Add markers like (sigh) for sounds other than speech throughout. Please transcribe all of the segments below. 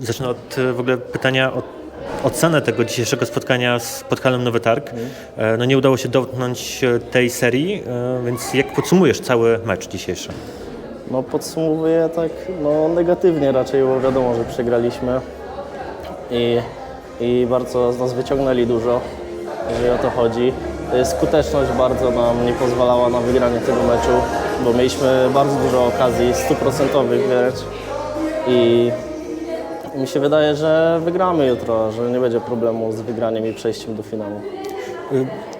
zacznę od e, w ogóle pytania o ocenę tego dzisiejszego spotkania z Podhalem Nowy Targ. E, No nie udało się dotknąć e, tej serii, więc jak podsumujesz cały mecz dzisiejszy? No podsumowuję tak no, negatywnie raczej, bo wiadomo, że przegraliśmy i, i bardzo z nas wyciągnęli dużo, jeżeli o to chodzi. Skuteczność bardzo nam nie pozwalała na wygranie tego meczu, bo mieliśmy bardzo dużo okazji, stuprocentowych wręcz i mi się wydaje, że wygramy jutro, że nie będzie problemu z wygraniem i przejściem do finału.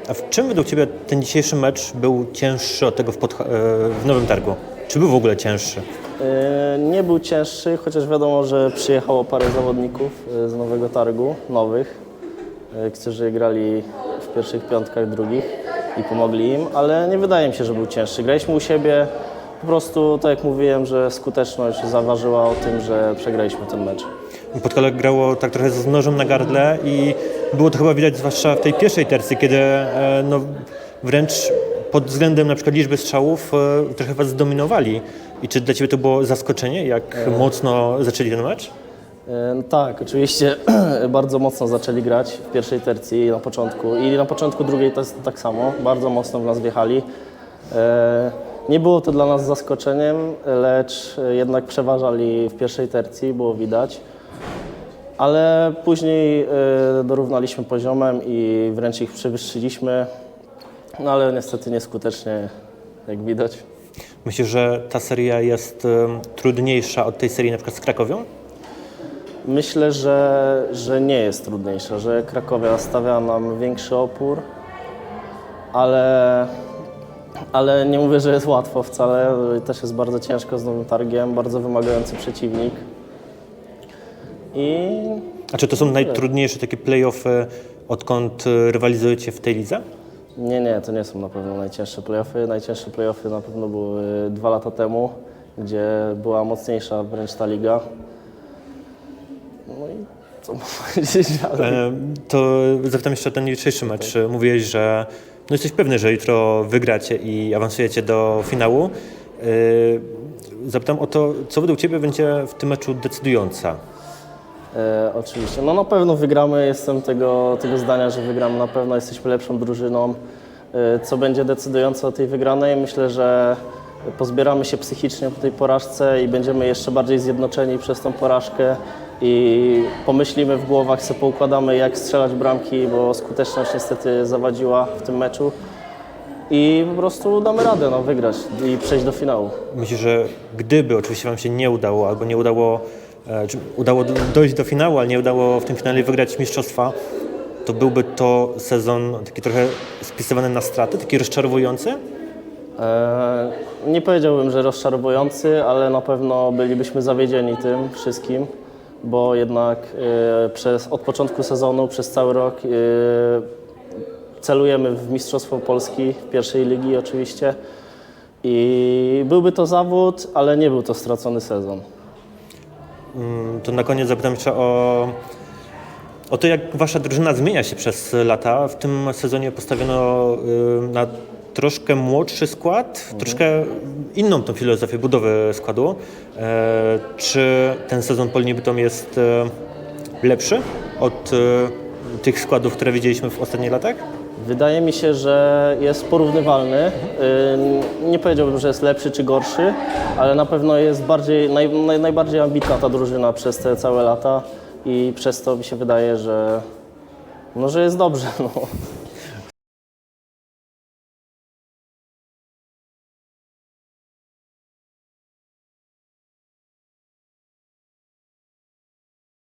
A w czym według Ciebie ten dzisiejszy mecz był cięższy od tego w, Podha- e, w Nowym Targu? Czy był w ogóle cięższy? E, Nie był cięższy, chociaż wiadomo, że przyjechało parę zawodników e, z nowego targu, nowych, którzy grali w pierwszych piątkach, drugich i pomogli im, ale nie wydaje mi się, że był cięższy. Graliśmy u siebie, po prostu, tak jak mówiłem, że skuteczność zaważyła o tym, że przegraliśmy ten mecz. Podkole grało tak trochę z nożem na gardle i było to chyba widać zwłaszcza w tej pierwszej tercji, kiedy e, no, wręcz pod względem na przykład liczby strzałów e, trochę was zdominowali. I czy dla Ciebie to było zaskoczenie, jak mocno zaczęli ten mecz? E, no Tak, oczywiście (clears throat) bardzo mocno zaczęli grać w pierwszej tercji na początku i na początku drugiej to jest tak samo, bardzo mocno w nas wjechali. E, Nie było to dla nas zaskoczeniem, lecz jednak przeważali w pierwszej tercji, było widać. Ale później e, dorównaliśmy poziomem i wręcz ich przewyższyliśmy, no ale niestety nieskutecznie, jak widać. Myślisz, że ta seria jest e, trudniejsza od tej serii na przykład z Krakowią? Myślę, że, że nie jest trudniejsza, że Krakowia stawia nam większy opór, ale, ale nie mówię, że jest łatwo wcale. Też jest bardzo ciężko z nowym targiem, bardzo wymagający przeciwnik. I A czy to są najtrudniejsze takie play-offy, odkąd e, rywalizujecie w tej lidze? nie, nie, to nie są na pewno najcięższe playoffy. Najcięższe playoffy na pewno były dwa lata temu, gdzie była mocniejsza wręcz ta liga. No i co mam (laughs) powiedzieć dalej? E, To zapytam jeszcze o ten jutrzejszy mecz. Mówiłeś, że no jesteś pewny, że jutro wygracie i awansujecie do finału. E, Zapytam o to, co według Ciebie będzie w tym meczu decydująca? E, oczywiście. No na pewno wygramy, jestem tego, tego zdania, że wygramy. Na pewno jesteśmy lepszą drużyną. E, co będzie decydujące o tej wygranej? Myślę, że pozbieramy się psychicznie po tej porażce i będziemy jeszcze bardziej zjednoczeni przez tą porażkę i pomyślimy w głowach, sobie poukładamy jak strzelać bramki, bo skuteczność niestety zawadziła w tym meczu. I po prostu damy radę no, wygrać i przejść do finału. Myślę, że gdyby oczywiście Wam się nie udało, albo nie udało, udało do- dojść do finału, ale nie udało w tym finale wygrać mistrzostwa, to byłby to sezon taki trochę spisywany na straty, taki rozczarowujący? E, Nie powiedziałbym, że rozczarowujący, ale na pewno bylibyśmy zawiedzieni tym wszystkim, bo jednak e, przez, od początku sezonu, przez cały rok e, celujemy w Mistrzostwo Polski, w pierwszej ligi oczywiście. I byłby to zawód, ale nie był to stracony sezon. Mm, To na koniec zapytam jeszcze o, o to, jak wasza drużyna zmienia się przez lata. W tym sezonie postawiono y, na troszkę młodszy skład, troszkę inną tą filozofię budowy składu. E, Czy ten sezon Polni Bytom jest e, lepszy od e, tych składów, które widzieliśmy w ostatnich latach? Wydaje mi się, że jest porównywalny. Yy, Nie powiedziałbym, że jest lepszy czy gorszy, ale na pewno jest bardziej, naj, naj, najbardziej ambitna ta drużyna przez te całe lata i przez to mi się wydaje, że, no, że jest dobrze. (laughs) No.